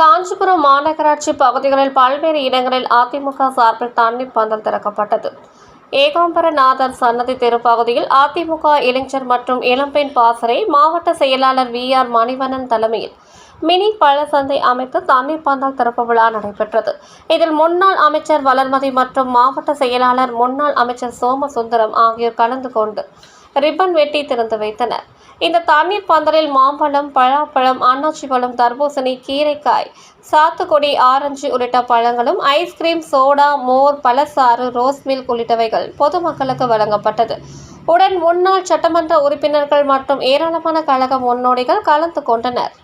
காஞ்சிபுரம் மாநகராட்சி பகுதிகளில் பல்வேறு இடங்களில் அதிமுக சார்பில் தண்ணீர் பந்தல் திறக்கப்பட்டது. ஏகாம்பரநாதர் சன்னதி தெருப்பகுதியில் அதிமுக இளைஞர் மற்றும் இளம்பெண் பாசறை மாவட்ட செயலாளர் வி ஆர் மணிவண்ணன் தலைமையில் மினி பழசந்தை அமைத்து தண்ணீர் பந்தல் திறப்பு விழா நடைபெற்றது. இதில் முன்னாள் அமைச்சர் வளர்மதி மற்றும் மாவட்ட செயலாளர் முன்னாள் அமைச்சர் சோமசுந்தரம் ஆகியோர் கலந்து கொண்டு ரிப்பன் வெட்டி திறந்து வைத்தனர். இந்த தண்ணீர் பந்தலில் மாம்பழம் பழாப்பழம் அன்னாச்சி பழம் தர்பூசணி கீரைக்காய் சாத்துக்குடி ஆரஞ்சு உள்ளிட்ட பழங்களும் ஐஸ்கிரீம் சோடா மோர் பழச்சாறு ரோஸ் மில்க் உள்ளிட்டவைகள் பொதுமக்களுக்கு வழங்கப்பட்டது. உடன் முன்னாள் சட்டமன்ற உறுப்பினர்கள் மற்றும் ஏராளமான கழக முன்னோடிகள் கலந்து கொண்டனர்.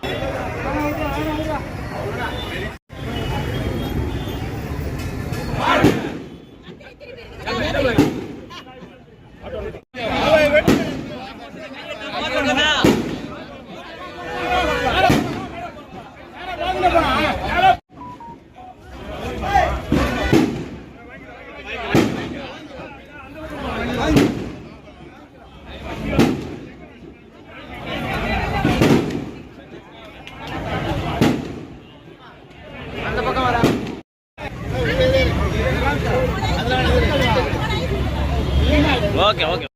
ஓகே ஓகே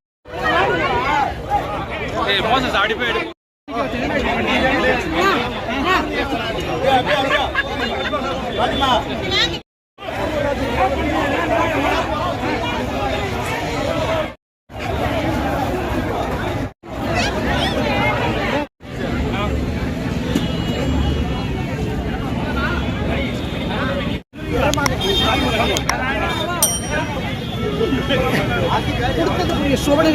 மோசம் அடி போய் Thank you. ಸೋಮಣಿ